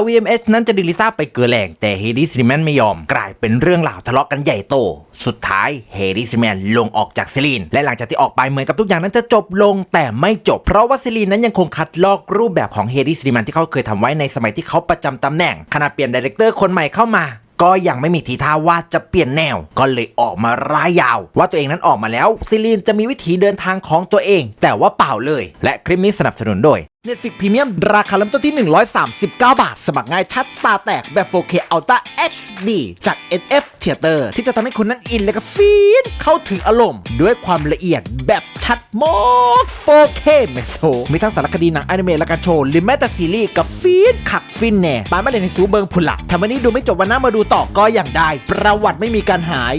LVMH นั้นจะดึงลิซ่าไปเกลือแหลงแต่เฮดี้ซิแมนไม่ยอม กลายเป็นเรื่องราวทะเลาะกันใหญ่โต สุดท้ายเฮดี้ซิแมนลงออกจากซิลีน และหลังจากที่ออกไปเหมือนกับทุกอย่างนั้นจะจบลง แต่ไม่จบ เพราะว่าซิลีนนั้นยังคงคัดลอกรูปแบบของเฮดี้ซิแมนที่เขาเคยทำไว้ในสมัยที่เขาประจำตำแหน่งขณะเปลี่ยนดีเรคเตอร์คนใหม่เข้ามาก็ยังไม่มีทีท่าว่าจะเปลี่ยนแนว ก็เลยออกมาร่ายยาว ว่าตัวเองนั้นออกมาแล้ว ซิลีนจะมีวิธีเดินทางของตัวเอง แต่ว่าเปล่าเลย และคลิปนี้สนับสนุนโดย Netflix Premium ราคาเริ่มต้นที่ 139 บาท สมัครง่ายชัดตาแตกแบบ 4K Ultra HD จาก NF Theater ที่จะทำให้คุณนั้นอินและก็ฟีนเข้าถึงอารมณ์ ด้วยความละเอียดแบบชัดมาก 4K เมโซมีทั้งสารคดีหนังอนิเมะและการโชว์หรือแม้แต่ซีรีส์กับฟีนขักฟินแน่ปานมาเลยในซูเบิงพุนละทำวันนี้ดูไม่จบวันหน้ามาดูต่อก็อย่างได้ ประวัติไม่มีการหาย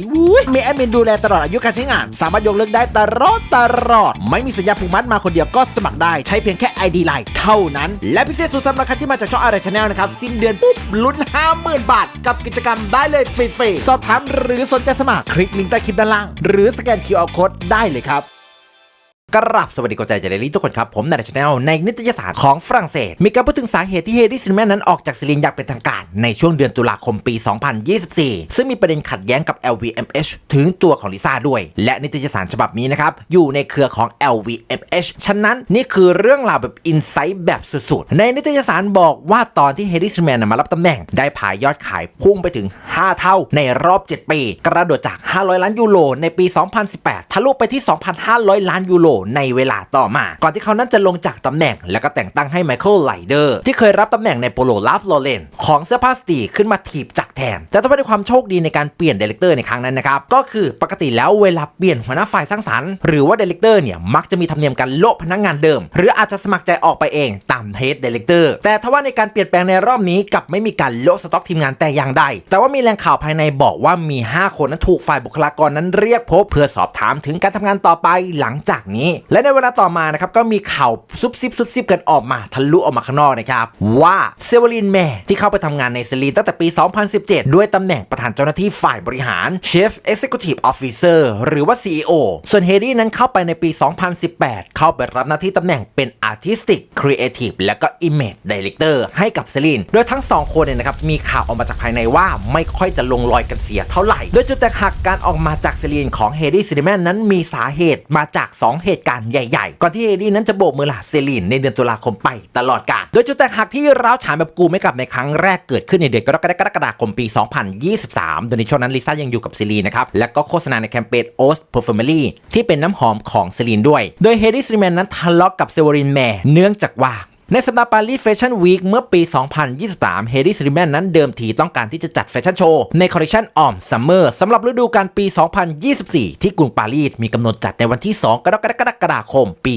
มีแอดมินดูแลตลอดอายุการใช้งาน สามารถยกเลิกได้ตลอดตลอด ไม่มีสัญญาผูกมัดมาคนเดียวก็สมัครได้ใช้เพียงแค่ ID ได้เท่านั้น และพิเศษสุดสำหรับใครที่มาจากช่องอะไรชาแนลนะครับ สิ้นเดือนปุ๊บลุ้น 50,000 บาท กับกิจกรรมได้เลยฟรีๆ สอบถามหรือสนใจสมัครคลิกลิงก์ใต้คลิปด้านล่าง หรือสแกน QR Code ได้เลยครับ กราบสวัสดีกใจเจเรลี่ทุกคนครับ ผมนายชาแนลในนิตยสารของฝรั่งเศส มีการพูดถึงสาเหตุที่เฮดี้ซินแมนนั้นออกจากซิลินอย่างเป็นทางการ ในช่วงเดือนตุลาคมปี 2024 ซึ่งมีประเด็นขัดแย้งกับ LVMH ถึงตัวของลิซ่าด้วย และนิตยสารฉบับนี้นะครับ อยู่ในเครือของ LVMH ฉะนั้นนี่คือเรื่องราวแบบอินไซต์แบบสุดๆ ในนิตยสารบอกว่าตอนที่เฮดี้ซินแมนมารับตำแหน่งได้พายยอดขายพุ่งไปถึง 5 เท่าในรอบ 7 ปี กระโดดจาก 500 ล้านยูโรในปี 2018 ทะลุไปที่ 2,500 ล้านยูโรในเวลาต่อมา ก่อนที่เขานั้นจะลงจากตำแหน่ง แล้วก็แต่งตั้งให้ไมเคิลไลเดอร์ที่เคยรับตำแหน่งในโปโลลาฟโรเลนของเสื้อผ้าสตีขึ้นมาถีบจักแทน แต่ต้องเป็นความโชคดีในการเปลี่ยนดีเลกเตอร์ในครั้งนั้นนะครับ ก็คือปกติแล้วเวลาเปลี่ยนหัวหน้าฝ่ายสร้างสรรค์หรือว่าดีเลกเตอร์เนี่ยมักจะมีธรรมเนียมการโละพนักงานเดิม หรืออาจจะสมัครใจออกไปเองตามเฮดดีเลกเตอร์แต่ทว่าในการเปลี่ยนแปลงในรอบนี้กับไม่มีการโลสต็อกทีมงานแต่อย่างใด แต่ว่ามีแหล่งข่าวภายในบอกว่ามี 5 คนนั้นถูกฝ่ายบุคลากรนั้นเรียกพบ เพื่อสอบถามถึงการทำงานต่อไปหลังจากนี้และในเวลาต่อมานะครับก็มีข่าวซุบซิบซุบซิบกันออกมาทะลุออกมาข้างนอกนะครับว่าเซเวลินแม่ที่เข้าไปทำงานในซีรีส์ตั้งแต่ปี 2017 ด้วยตำแหน่งประธานเจ้าหน้าที่ฝ่ายบริหาร Chief Executive Officer หรือว่า CEO ส่วนเฮดี้นั้นเข้าไปในปี 2018 เข้าไปรับหน้าที่ตำแหน่งเป็น Artistic Creative และก็ Image Director ให้กับเซรีนโดยทั้งสองคนเนี่ยนะครับมีข่าวออกมาจากภายในว่าไม่ค่อยจะลงรอยกันเสียเท่าไหร่ โดยจุดแตกหักการออกมาจากเซรีนของเฮดี้ซินแมนนั้นมีสาเหตุมาจาก 2 เหตุการณ์ใหญ่ๆ ก่อนที่เฮดี้นั้นจะโบกมือลาเซรีนในเดือนตุลาคมไปตลอดกาลโดยจุดแตกหักที่ร้าวฉานแบบกูไม่กลับในครั้งแรกเกิดขึ้นในเดือนกรกฎาคมปี 2023 โดยในช่วงนั้นลิซ่ายังอยู่กับเซรีนนะครับและก็โฆษณาในแคมเปญ o s p e r f u m e r y ที่เป็นน้ำหอมของเซรีนด้วย โดยเฮดี้ซิแมนนั้นทะเลาะกับเซเวรินแมร์เนื่องจากว่า ในสัปดาห์ปารีสแฟชั่นวีคเมื่อปี 2023 เฮดี้ซิลิแมนนั้นเดิมทีต้องการที่จะจัดแฟชั่นโชว์ ในคอลเลคชันออมซัมเมอร์สำหรับฤดูกาลปี 2024 ที่กรุงปารีสมีกำหนดจัดในวันที่ 2 กรกฎาคม ปี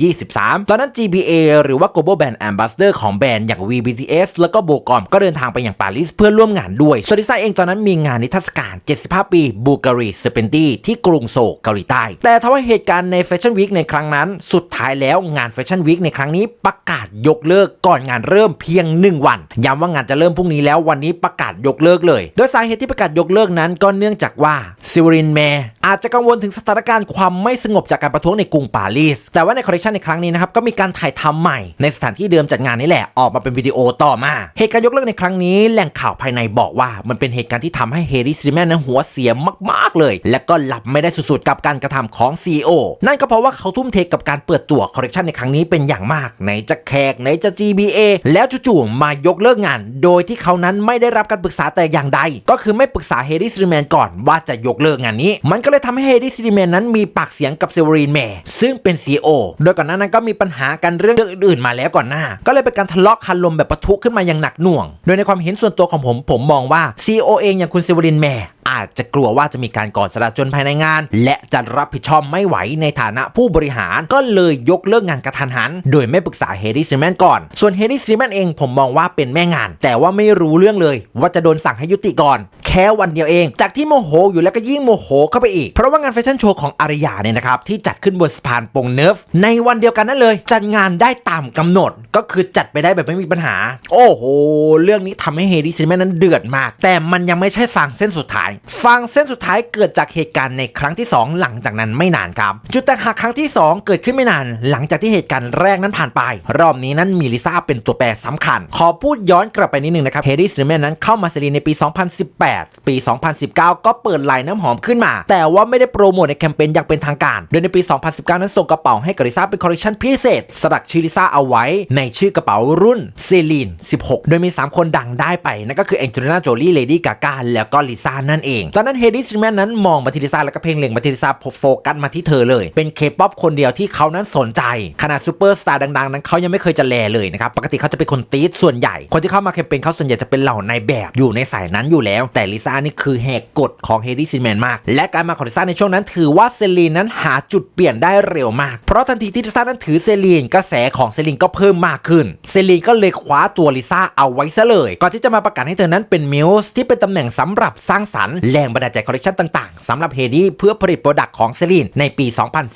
2023 ตอนนั้น GBA หรือว่า Global Brand Ambassador ของแบรนด์อย่าง VBTS แล้วก็โบกอมก็เดินทางไปอย่างปารีสเพื่อร่วมงานด้วยส่วนดิซน์เองตอนนั้นมีงานนิทรรศการ 75 ปีบูการีเซเปนตี้ที่กรุงโซลเกาหลีใต้ แต่ทว่าเหตุการณ์ในแฟชั่นวีคในครั้งนั้น สุดท้ายแล้วงานแฟชั่นวีคในครั้งนี้ประกาศยกเลิกก่อนงานเริ่มเพียง 1 วัน ย้ำว่างานจะเริ่มพรุ่งนี้แล้ววันนี้ประกาศยกเลิกเลย โดยสาเหตุที่ประกาศยกเลิกนั้นก็เนื่องจากว่าซิวรินแมร์อาจจะกังวลถึงสถานการณ์ความไม่สงบจากการประท้วงในกรุงปารีส แต่ว่าในคอลเลคชันในครั้งนี้นะครับก็มีการถ่ายทำใหม่ในสถานที่เดิมจัดงานนี่แหละออกมาเป็นวิดีโอต่อมา เหตุการณ์ยกเลิกในครั้งนี้แหล่งข่าวภายในบอกว่ามันเป็นเหตุการณ์ที่ทำให้เฮริสริแมนนั้นหัวเสียมาก ๆ เลย และก็หลับไม่ได้สุดๆกับการกระทำของ CEO นั่นก็เพราะว่าเขาทุ่มเทกับการเปิดตัวคอลเลคชันในครั้งนี้เป็นอย่างมากไหนจะแขกไหนจะ GBA แล้วจู่ๆมายกเลิกงาน โดยที่เขานั้นไม่ได้รับการปรึกษาแต่อย่างใด ก็คือไม่ปรึกษาเฮดี้ซิแมนก่อนว่าจะยกเลิกงานนี้ มันก็เลยทำให้เฮดี้ซิแมนนั้นมีปากเสียงกับเซเวรีนแมร์ซึ่งเป็น CEO โดยก่อนหน้านั้นก็มีปัญหากันเรื่องอื่นๆมาแล้วก่อนหน้า ก็เลยเป็นการทะเลาะคันลมแบบปะทุขึ้นมาอย่างหนักหน่วง โดยในความเห็นส่วนตัวของผมผมมองว่า CEO เองอย่างคุณเซเวรินแมร์อาจจะกลัวว่าจะมีการก่อสลาจนภายในงาน และจะรับผิดชอบไม่ไหวในฐานะผู้บริหารก็เลยยกเลิกงานกระทันหัน โดยไม่ปรึกษาเฮดี้ซิแมนก่อน ส่วนเฮดี้ซิแมนเองผมมองว่าเป็นแม่งาน แต่ว่าไม่รู้เรื่องเลย ว่าจะโดนสั่งให้ยุติก่อน แค่วันเดียวเอง จากที่โมโหอยู่แล้วก็ยิ่งโมโหเข้าไปอีก เพราะว่างานแฟชั่นโชว์ของอารยาเนี่ยนะครับที่จัดขึ้นบนสะพานปงเนิฟในวันเดียวกันนั่นเลย จัดงานได้ตามกำหนดก็คือจัดไปได้แบบไม่มีปัญหา โอ้โหเรื่องนี้ทำให้เฮดี้ซิแมนนั้นเดือดมาก แต่มันยังไม่ใช่ฟังเส้นสุดท้ายฟังเส้นสุดท้ายเกิดจากเหตุการณ์ในครั้งที่ 2 หลังจากนั้นไม่นานครับ จุดแตกหักครั้งที่ 2 เกิดขึ้นไม่นาน หลังจากที่เหตุการณ์แรกนั้นผ่านไป รอบนี้นั้นมีลิซ่าเป็นตัวแปรสำคัญ ขอพูดย้อนกลับไปนิดนึงนะครับเฮดี้สเนแมนนั้นเข้ามาเซรีในปี 2018 ปี 2019 ก็เปิดไลน์น้ำหอมขึ้นมา แต่ว่าไม่ได้โปรโมทในแคมเปญอย่างเป็นทางการ โดยในปี 2019 นั้นส่งกระเป๋าให้กับลิซ่าเป็นคอลเลคชันพิเศษ สลักชื่อลิซ่าเอาไว้ ในชื่อกระเป๋ารุ่นเซรีน16 โดยมี 3 คนดังได้ไปนั่นก็คือแองเจลิน่าโจลี่เลดี้กากาแล้วก็ลิซ่านั่นเองตอนนั้นเฮดี้สเนแมนนั้นมองมาที่ลิซาแล้วก็เพ่งเล็งมาที่ลิซาโฟกัสมาที่เธอเลย เป็นเคป๊อปคนเดียวที่เขานั้นสนใจขนาดซูเปอร์สตาร์ดังๆ นั้นเขายังไม่เคยจะแลเลยนะครับปกติเขาจะเป็นคนตีดส่วนใหญ่ คนที่เข้ามาแคมเปญเขาส่วนใหญ่จะเป็นเหล่านายแบบอยู่ในสายนั้นอยู่แล้ว แต่ลิซ่านี่คือแหกกฎของเฮดี้ซินแมนมาก และการมาของลิซ่าในช่วงนั้น ถือว่าเซรีนนั้นหาจุดเปลี่ยนได้เร็วมาก เพราะทันทีที่ลิซ่านั้นถือเซรีนกระแสของเซรีนก็เพิ่มมากขึ้น เซรีนก็เลยคว้าตัวลิซ่าเอาไว้ซะเลย ก่อนที่จะมาประกาศให้เธอนั้นเป็นมิวส์ที่เป็นตำแหน่งสำหรับสร้างสรรค์แรงบันดาลใจคอลเลคชันต่างๆสำหรับเฮดี้เพื่อผลิตโปรดักต์ของเซรีนในปี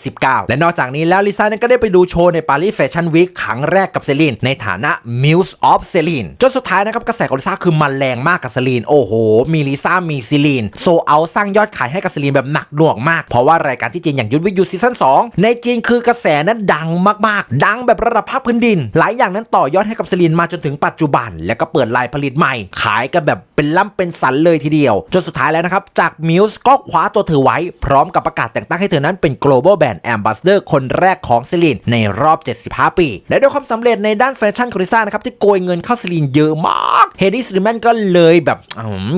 2019 และนอกจากนี้แล้วลิซ่านั้นก็ได้ไปดูโชว์ในปารีสแฟชั่นวีคครั้งแรกกับเซรีนในฐานะ Muse of เซรีนจนสุดท้ายนะครับกระแสของลิซ่าคือมันแรงมากกับเซรีนโอ้โห มีลิซ่ามีเซิลีนโซเอาสร้างยอดขายให้กับเซรีนแบบหนักหน่วงมาก เพราะว่ารายการที่จีนอย่างยุทธวิทยุซีซั่น2ในจีนคือกระแสนั้นดังมากๆ ดังแบบระดับภาคพื้นดิน หลายอย่างนั้นต่อยอดให้กับเซรีนมาจนถึงปัจจุบัน แล้วก็เปิดลน์ผลิตใหม่ ขายกันแบบเป็นล่ำเป็นสันเลยทีเดียวจนสุดท้ายแล้วนะครับ จาก Muse ก็คว้าตัวเธอไว้ พร้อมกับประกาศแต่งตั้งให้เธอนั้นเป็น global brand ambassador คนแรกของเซรีนในรอบ 75 ปี และด้วยความสำเร็จในด้านแฟชั่นของลิซ่านะครับ ที่โกยเงินเข้าเซรีนเยอะมากเฮดี้สลิแมนก็เลยแบบ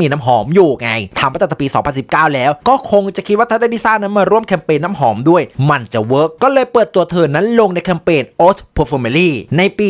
มีน้ำหอมอยู่ไงทำมาตั้งแต่ปี 2019 แล้ว ก็คงจะคิดว่าถ้าได้ลิซ่านั้นมาร่วมแคมเปญน้ำหอมด้วย มันจะเวิร์กก็เลยเปิดตัวเธอนั้นลงในแคมเปญ Haute Perfumery ในปี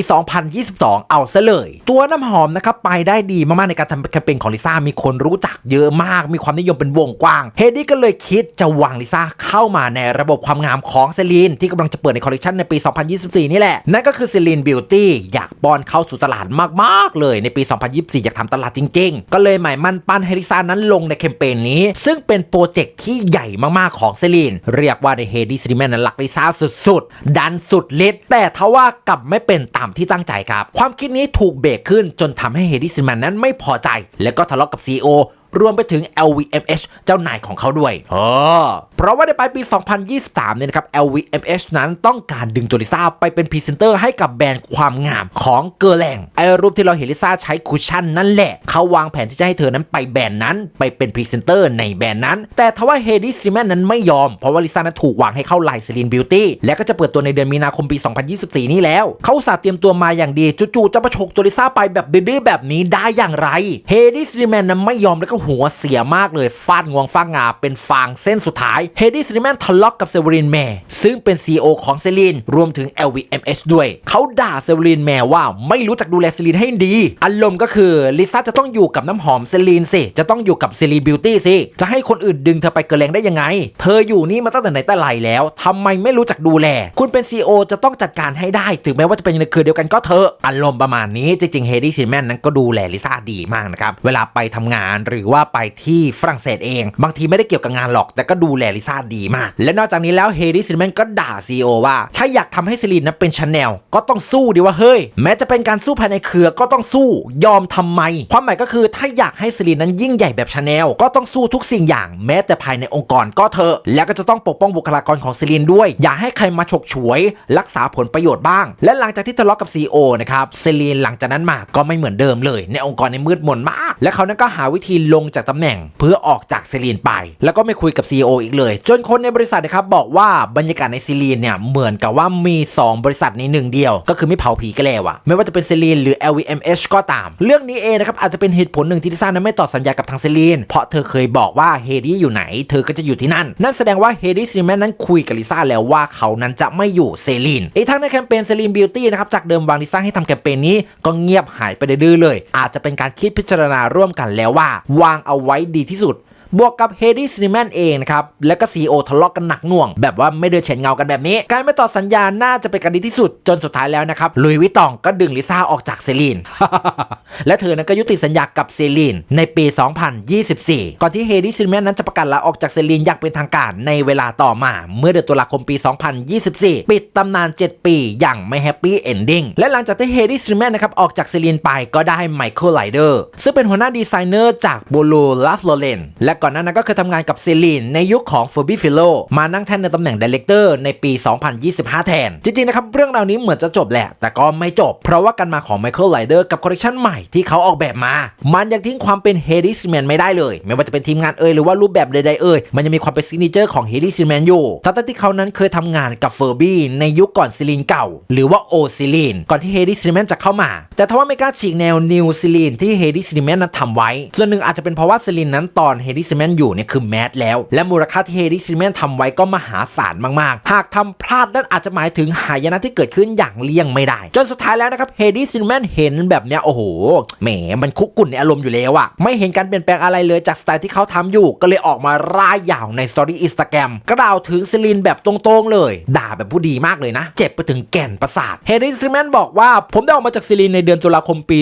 2022 เอาซะเลย ตัวน้ำหอมนะครับไปได้ดีมากๆในการทำแคมเปญของลิซ่ามีคนรู้จักเยอะมากมีความนิยมเป็นวงกว้าง เฮดี้ก็เลยคิดจะวางลิซ่าเข้ามาในระบบความงามของเซรีนที่กำลังจะเปิดในคอลเลคชันในปี 2024 นี่แหละ นั่นก็คือเซรีนบิวตี้อยากป้อนเข้าสู่ตลาดมากๆ เลยในปี 2024 อยากทำตลาดจริง ๆ ก็เลยหมายมั่นปั้นให้ลิซ่านั้นลงในแคมเปญนี้ ซึ่งเป็นโปรเจกต์ที่ใหญ่มากๆของเซรีนเรียกว่าในเฮดี้ซีแมนนั้นรักลิซ่าสุดๆ ดันสุดฤทธิ์แต่ทว่ากลับไม่เป็นตามที่ตั้งใจครับ ความคิดนี้ถูกเบรกขึ้นจนทำให้เฮดี้ซีแมนนั้นไม่พอใจ แล้วก็ทะเลาะกับ CEO รวมไปถึง LVMH เจ้านายของเขาด้วยอ๋อ เพราะว่าในปลายปี 2023 เนี่ยนะครับ LVMH นั้นต้องการดึงตัวลิซ่าไปเป็นพรีเซนเตอร์ให้กับแบรนด์ความงามของเกอร์แลงไอรูปที่เราเห็นลิซ่าใช้คุชชั่นนั่นแหละ เขาวางแผนที่จะให้เธอนั้นไปแบรนด์นั้นไปเป็นพรีเซนเตอร์ในแบรนด์นั้น แต่ทว่าเฮดี้สตรีแมนนั้นไม่ยอม เพราะว่าลิซ่านั้นถูกวางให้เข้าไลน์ซิลินบิวตี้และก็จะเปิดตัวในเดือนมีนาคมปี 2024 นี้แล้ว เขาสาเตรียมตัวมาอย่างดีจู่ๆจะมาฉกตัวลิซ่าไปแบบดื้อๆแบบนี้ได้อย่างไรเฮดี้สตรีแมนนั้นไม่ยอมแล้วก็หัวเสียมากเลยฟาดงวงฟาดงาเป็นฟางเส้นสุดท้ายเฮดี้สตรีแมนทะเลาะกับเซเวรินแมร์ซึ่งเป็น CEO ของเซรีนรวมถึง LVMH ด้วย เขาด่าเซเวรินแมร์ว่าไม่รู้จักดูแลเซรีนให้ดี อารมณ์ก็คือลิซ่าจะต้องอยู่กับน้ำหอมเซรีนสิ จะต้องอยู่กับเซรีนบิวตี้สิ จะให้คนอื่นดึงเธอไปเกระแรงได้ยังไง เธออยู่นี่มาตั้งแต่ไหนแต่ไรแล้วทำไมไม่รู้จักดูแล คุณเป็น CEO จะต้องจัดการให้ได้ ถึงแม้ว่าจะเป็นในเครือเดียวกันก็เถอะอารมณ์ประมาณนี้จริงๆเฮดี้ซินแมนนั้นก็ดูแลลิซ่าดีมากนะครับเวลาไปทำงานหรือว่าไปที่ฝรั่งเศสเอง บางทีไม่ได้เกี่ยวกับงานหรอก แต่ก็ดูแลลิซ่าดีมาก และนอกจากนี้แล้วเฮดี้ซินแมนก็ด่า CEO ว่า ถ้าอยากทำให้ซิลินนั้นเป็นชาแนลก็ต้องสู้ดีว่าเฮ้ย แม้จะเป็นการสู้ภายในเครือก็ต้องสู้ยอมทำไม ความหมายก็คือถ้าอยากให้ซิลินนั้นยิ่งใหญ่แบบชาแนลก็ต้องสู้ทุกสิ่งอย่างแม้แต่ภายในองค์กรก็เถอะแล้วก็จะต้องปกป้องบุคลากรของซิลินด้วย อย่าให้ใครมาฉกฉวย รักษาผลประโยชน์บ้าง และหลังจากที่ทะเลาะกับ CEO นะครับซิลินหลังจากนั้นมาก็ไม่เหมือนเดิมเลย ในองค์กรในมืดมนมาก และเขานั้นก็หาวิธีลงจากตำแหน่ง เพื่อออกจากซิลินไป แล้วก็ไม่คุยกับ CEO อีกเลย จนคนในบริษัทนะครับบอกว่าบรรยากาศในซิลีนเนี่ยเหมือนกับว่ามี 2 บริษัทในหนึ่งเดียว ก็คือไม่เผาผีกันแล้วอะไม่ว่าจะเป็นซิลีนหรือ LVMH ก็ตาม เรื่องนี้เองนะครับอาจจะเป็นเหตุผลหนึ่งที่ลิซ่านั้นไม่ต่อสัญญากับทางซิลีนเพราะเธอเคยบอกว่าเฮดี้อยู่ไหน เธอก็จะอยู่ที่นั่น นั่นแสดงว่าเฮดี้ซีแมนนั้นคุยกับลิซ่าแล้วว่าเขานั้นจะไม่อยู่เซลีนอีกทั้งในแคมเปญเซลีนบิวตี้นะครับจากเดิมวางลิซ่าให้ทำแคมเปญนี้ก็เงียบหายไปดื้อเลย อาจจะเป็นการคิดพิจารณาร่วมกันแล้วว่า วางเอาไว้ดีที่สุด บวกกับเฮดี้ส n นแมนเองนะครับ แล้วก็ CEO ทะเลาะกันหนักหน่วง แบบว่าไม่เดินเฉนเงากันแบบนี้ การไม่ต่อสัญญาน่าจะเป็นการดีที่สุดจนสุดท้ายแล้วนะครับลุยวิตองก็ดึงลิซ่าออกจากเซรีนและเธอนั้นก็ยุติสัญญากับเซรีนในปี 2024 ก่อนที่เฮดี้ส n นแมนนั้นจะประกาศลาออกจากเซรีนอย่างเป็นทางการในเวลาต่อมา เมื่อเดือนตุลาคมปี 2024 ปิดตำนาน 7 ปีอย่างไม่แฮปปี้เอนดิ้งและหลังจากที่เฮดี้ส n นแมนนะครับออกจากเซรีนไปก็ได้ไมเคิลไลเดอร์ซึ่งเป็นหัวหน้าดีไซเนอร์จากโบโลลาฟโลเรนและก็ก่อนหน้านั้นก็เคยทำงานกับเซลีนในยุคของ f u r b y f i l o มานั่งแทนในตำแหน่งดีเลกเตอร์ในปี 2025 แทน จริงๆนะครับเรื่องราวนี้เหมือนจะจบแหละ แต่ก็ไม่จบ เพราะว่าการมาของไมเคิลไลเดอร์กับคอลเลคชันใหม่ที่เขาออกแบบมา มันยังทิ้งความเป็นเฮดิสแมนไม่ได้เลย ไม่ว่าจะเป็นทีมงานเอ่ยหรือว่ารูปแบบใดๆเอ่ยมันยังมีความเป็นซิกเนเจอร์ของเฮดิสแมนอยู่ทั้งที่เขานั้นเคยทำงานกับเฟอร์บี้ในยุคก่อนซิลีนเก่า หรือว่าโอซิลีนก่อนที่เฮดิสแมนจะเข้ามา แต่ทว่าไม่กล้าฉีกแนวนิวซิลีนที่เฮดิสแมนนั้นทำไว้ส่วนหนึ่งอาจจะเป็นเพราะว่าซิลีนนั้นตอนเฮดิสแมนอยู่เนี่ยคือแมสแล้ว และมูลค่าที่เฮดิสแมนทำไว้ก็มหาศาลมากๆ หากทำพลาดนั่นอาจจะหมายถึงหายนะที่เกิดขึ้นอย่างเลี่ยงไม่ได้ จนสุดท้ายแล้วนะครับเฮดิสแมนเห็นแบบเนี้ยโอ้โหแหมมันคุกกุ่นในอารมณ์อยู่แล้วอะไม่เห็นการเปลี่ยนแปลงอะไรเลยจากสไตล์ที่เขาทำอยู่ ก็เลยออกมาร่ายยาวในสตอรี่อินสตาแกรมกล่าวถึงซิลีนแบบตรงๆเลย ด่าแบบผู้ดีมากเลยนะ เจ็บไปถึงแก่นประสาทเฮดิสแมนบอกว่าผมได้ออกมาจากซิลีนในเดือนตุลาคมปี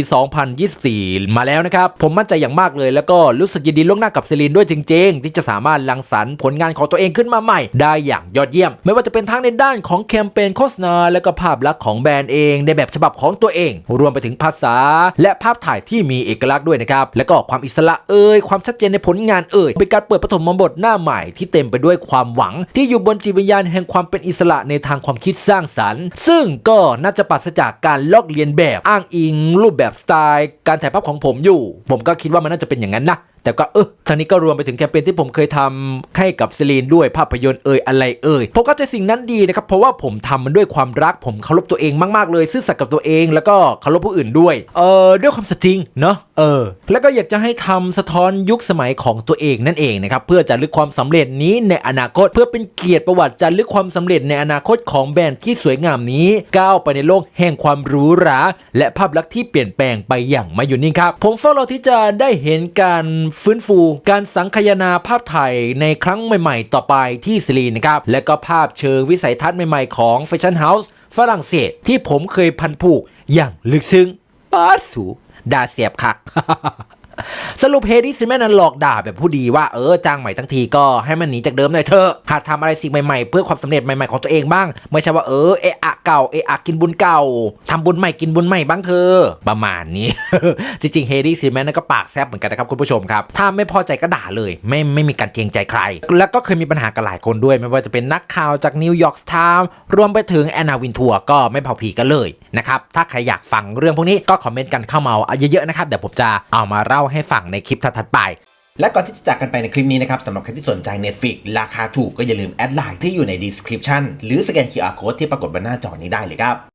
2024 มาแล้วนะครับผมมั่นใจอย่างมากเลยแล้วก็รู้สึกยินดีล่วงหน้ากับซิลีนด้วยจริง ๆ ที่จะสามารถรังสรรค์ผลงานของตัวเองขึ้นมาใหม่ ได้อย่างยอดเยี่ยม ไม่ว่าจะเป็นทั้งในด้านของแคมเปญโฆษณา และก็ภาพลักษณ์ของแบรนด์เองในแบบฉบับของตัวเอง รวมไปถึงภาษา และภาพถ่ายที่มีเอกลักษณ์ด้วยนะครับและก็ความอิสระเอ่ยความชัดเจนในผลงานเอ่ยเป็นการเปิดปฐมบทหน้าใหม่ที่เต็มไปด้วยความหวัง ที่อยู่บนจิตวิญญาณแห่งความเป็นอิสระในทางความคิดสร้างสรรค์ ซึ่งก็น่าจะปราศจากการลอกเลียนแบบอ้างอิง รูปแบบสไตล์ การถ่ายภาพของผมอยู่ ผมก็คิดว่ามันน่าจะเป็นอย่างนั้นนะ แต่ก็เออทางนี้ก็รวมไปถึงแคมเปญที่ผมเคยทำให้กับซีลีนด้วยภาพยนตร์เอ่ยอะไรเอ่ยผมก็จะสิ่งนั้นดีนะครับเพราะว่าผมทำมันด้วยความรักผมเคารพตัวเองมากๆเลยซื่อสัตย์กับตัวเองแล้วก็เคารพผู้อื่นด้วยเออด้วยความสัตย์จริงเนาะเออแล้วก็อยากจะให้ทำสะท้อนยุคสมัยของตัวเองนั่นเองนะครับเพื่อจะลึกความสำเร็จนี้ในอนาคต เพื่อเป็นเกียรติประวัติจารึกความสำเร็จในอนาคตของแบรนด์ที่สวยงามนี้ ก้าวไปในโลกแห่งความหรูหราและภาพลักษณ์ที่เปลี่ยนแปลงไปอย่างไม่หยุดนิ่งครับผมเฝ้ารอที่จะได้เห็นการฟื้นฟู การสังคยนาภาพถ่ายในครั้งใหม่ๆ ต่อไปที่ซีรีนะครับ และก็ภาพเชิงวิสัยทัศน์ใหม่ๆของแฟชั่นเฮาส์ฝรั่งเศสที่ผมเคยพันผูกอย่างลึกซึ้งปาสูดาเสียบคัก สรุปเฮดิซิแมนนั้นหลอกด่าแบบผู้ดีว่าเออจ้างใหม่ทั้งทีก็ให้มันหนีจากเดิมหน่อยเถอะหากทำอะไรสิ่งใหม่ๆ เพื่อความสำเร็จใหม่ๆของตัวเองบ้าง ไม่ใช่ว่าเออเอะอะเก่าเอะอะกินบุญเก่าทำบุญใหม่กินบุญใหม่บ้างเธอะประมาณนี้ จริงๆเฮดิซิแมนนั้นก็ปากแซบเหมือนกันนะครับคุณผู้ชมครับ ถ้าไม่พอใจก็ด่าเลย ไม่ไม่มีการเกรงใจใคร แล้วก็เคยมีปัญหากับหลายคนด้วยไม่ว่าจะเป็นนักข่าวจากนิวยอร์กไทม์รวมไปถึงแอนนาวินทัวร์ก็ไม่เผาผีกันเลยนะครับถ้าใครอยากฟังเรื่องพวกนี้ก็คอมเมนต์กันเข้ามาเยอะๆนะครับเดี๋ยวผมจะเอามาเล่าให้ฟังในคลิปถัดๆไป และก่อนที่จะจากกันไปในคลิปนี้นะครับสำหรับใครที่สนใจ Netflix ราคาถูกก็อย่าลืมแอดไลน์ที่อยู่ใน description หรือสแกน QR code ที่ปรากฏบนหน้าจอนี้ได้เลยครับ